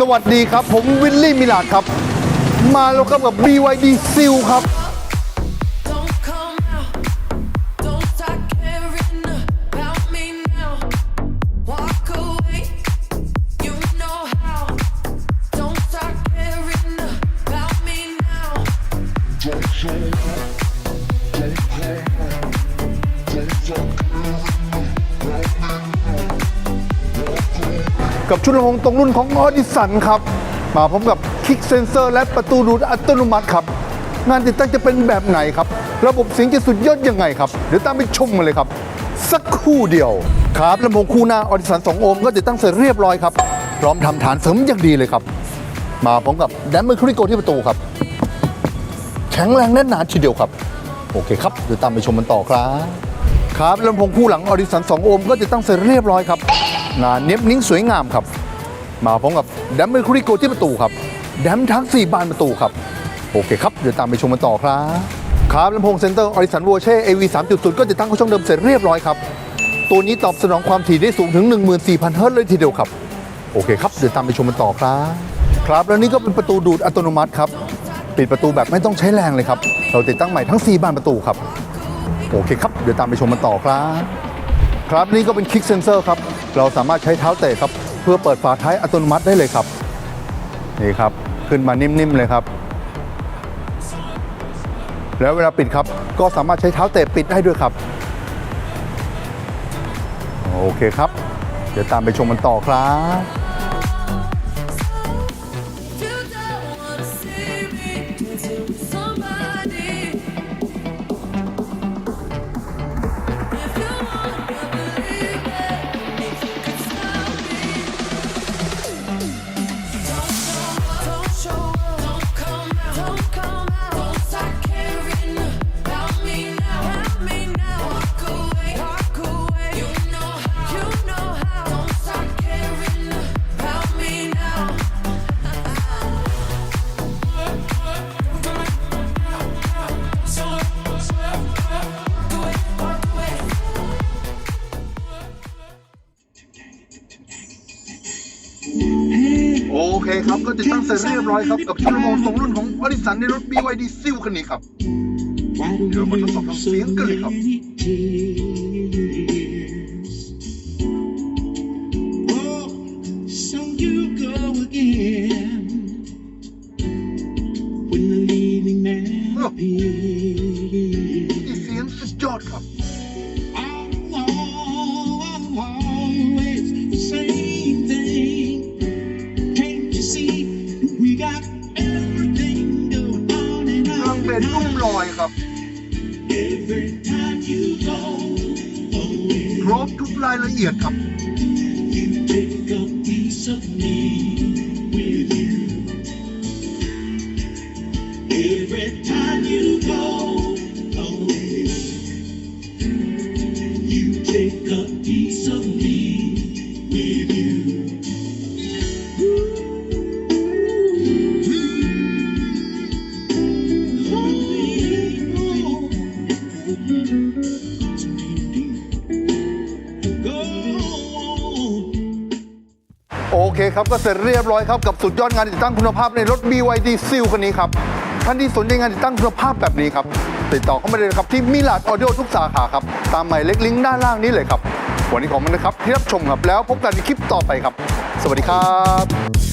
สวัสดีครับ ผมวินลี่มิลาดครับ มาแล้วครับกับ BYD ซิลครับ Don't. กับชุดลำโพงตรงรุ่นของออดิสันครับ มาพร้อมกับคลิกเซนเซอร์และประตูดูดอัตโนมัติครับ งานติดตั้งจะเป็นแบบไหนครับ ระบบเสียงจะสุดยอดยังไงครับ เดี๋ยวตามไปชมกันเลยครับ สักครู่เดียว ครับลำโพงคู่หน้าออดิสัน2โอห์มก็ติดตั้งเสร็จเรียบร้อยครับ พร้อมทำฐานเสริมอย่างดีเลยครับ มาพร้อมกับแดมเมอร์คริโกที่ประตูครับ แข็งแรงแน่นหนาทีเดียวครับ โอเคครับเดี๋ยวตามไปชมกันต่อครับครับลำโพงคู่หลังออดิสัน2โอห์มก็ติดตั้งเสร็จเรียบร้อยครับ งาเนียบนิ้งสวยงามครับ มาพร้อมกับแดมเมอร์คริโกที่ประตูครับ แดมทั้ง 4 บานประตูครับ โอเคครับ เดี๋ยวตามไปชมกันต่อครับครับลำโพงเซนเตอร์ออริสันวัวเช่ AV 3.0ก็ติดตั้งเข้าช่องเดิมเสร็จเรียบร้อยครับ ตัวนี้ตอบสนองความถี่ได้สูงถึง 14,000 เฮิรตซ์เลยทีเดียวครับ โอเคครับ เดี๋ยวตามไปชมกันต่อครับ ครับแล้วนี่ก็เป็นประตูดูดอัตโนมัติครับปิดประตูแบบไม่ต้องใช้แรงเลยครับ เราติดตั้งใหม่ทั้ง 4 บานประตูครับ โอเคครับ เดี๋ยวตามไปชมกันต่อครับ ครับนี่ก็เป็นคลิกเซนเซอร์ครับ เราสามารถใช้เท้าเตะครับ เพื่อเปิดฝาท้ายอัตโนมัติได้เลยครับนี่ครับขึ้นมานิ่มๆเลยครับ แล้วเวลาปิดครับ ก็สามารถใช้เท้าเตะปิดได้ด้วยครับ โอเคครับ เดี๋ยวตามไปชมกันต่อครับ โอเคครับ ก็ติดตั้งเสร็จเรียบร้อยครับ กับชุดลำโพงทรงรุ่นของอดิสันในรถ BYD ซิลคันนี้ครับ เดี๋ยวมาทดสอบเสียงกันเลยครับ So you go again when the leading man appears. ที่เสียงสุดยอดครับ ครบทุกรายละเอียดครับ โอเคครับ ก็เสร็จเรียบร้อยครับ กับสุดยอดงานติดตั้งคุณภาพในรถ BYD ซิลคันนี้ครับ ท่านที่สนใจงานติดตั้งคุณภาพแบบนี้ครับ ติดต่อเข้ามาเลยครับที่มิลาดออ d ดิโอทุกสาขาครับ ตามหมายเลขลิงก์ด้านล่างนี้เลยครับ วันนี้ขอบคุณนะครับที่รับชมครับแล้วพบกันในคลิปต่อไปครับ สวัสดีครับ